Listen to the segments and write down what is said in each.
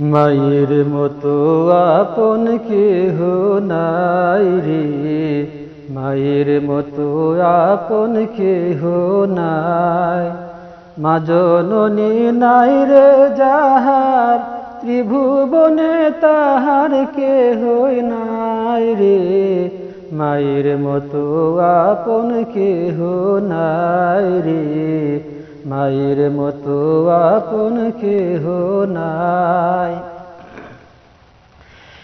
মায়ের মতো আপন কেহ নাই রে। মায়ের মতো আপন কেহ নাই। মা জননী নাই রে যাহার, ত্রিভুবনে তাহার কেহ নাই রে। মায়ের মতো আপন কেহ নাই রে। মায়ের মতো আপন কেহ নাই।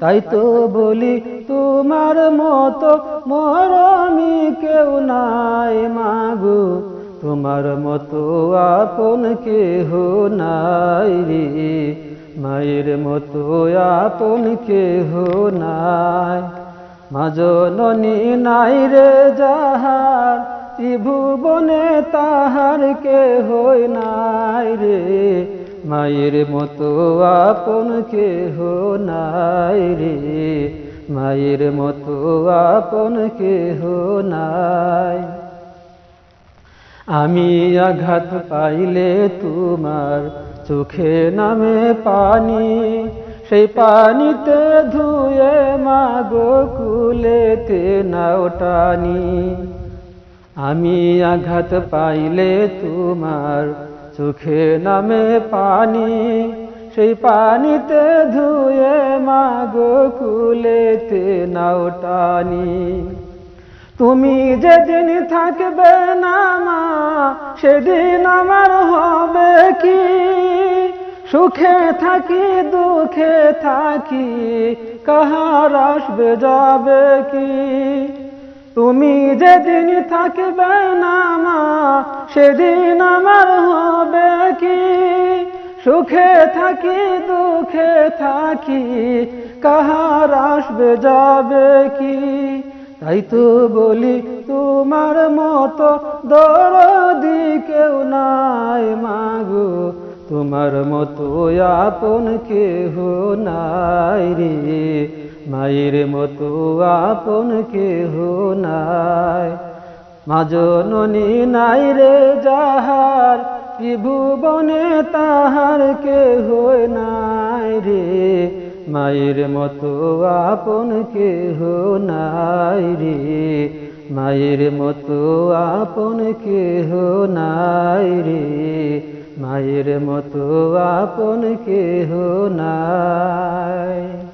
তাই তো বলি তোমার মতো মরমি কেউ নাই মাগো। তোমার মতো আপন কেহ নাই রে। মায়ের মতো আপন কেহ নাই। মাজননী নাই রে যাহার, ত্রিভুবনে তাহার কে হই নাই রে। মায়ের মতো আপন কেহ নাই রে। মায়ের মতো আপন কেহ নাই। আমি আঘাত পাইলে তোমার চোখে নামে পানি, সেই পানিতে ধুয়ে মাগো কুলেতে নাও টানি। আমি আঘাত পাইলে তোমার চোখে নামে পানি, সেই পানিতে ধুয়ে মাগো কুলেতে নাও টানি। তুমি যেদিন থাকবে না মা, সেদিন আমার হবে কি? সুখে থাকি, দুঃখে থাকি, কাহার আসবে যাবে কি? তুমি যেদিন থাকবে না মা, সেদিন আমার হবে কি? সুখে থাকি, দুঃখে থাকি, কাহার আসবে, যাবে কি? তাই তো বলি তোমার মতো দরদি কেউ নাই মাগো তোমার মতো আপন কেহ নাই রে। মায়ের মতো আপন কেহ নাই। মাজননী নাই রে যাহার ত্রিভুবনে তাহার কেহ নাই রে। মায়ের মতো আপন কেহ নাই রে। মায়ের মতো আপন কেহ নাই রে। মায়ের মতো আপন কেহ নাই।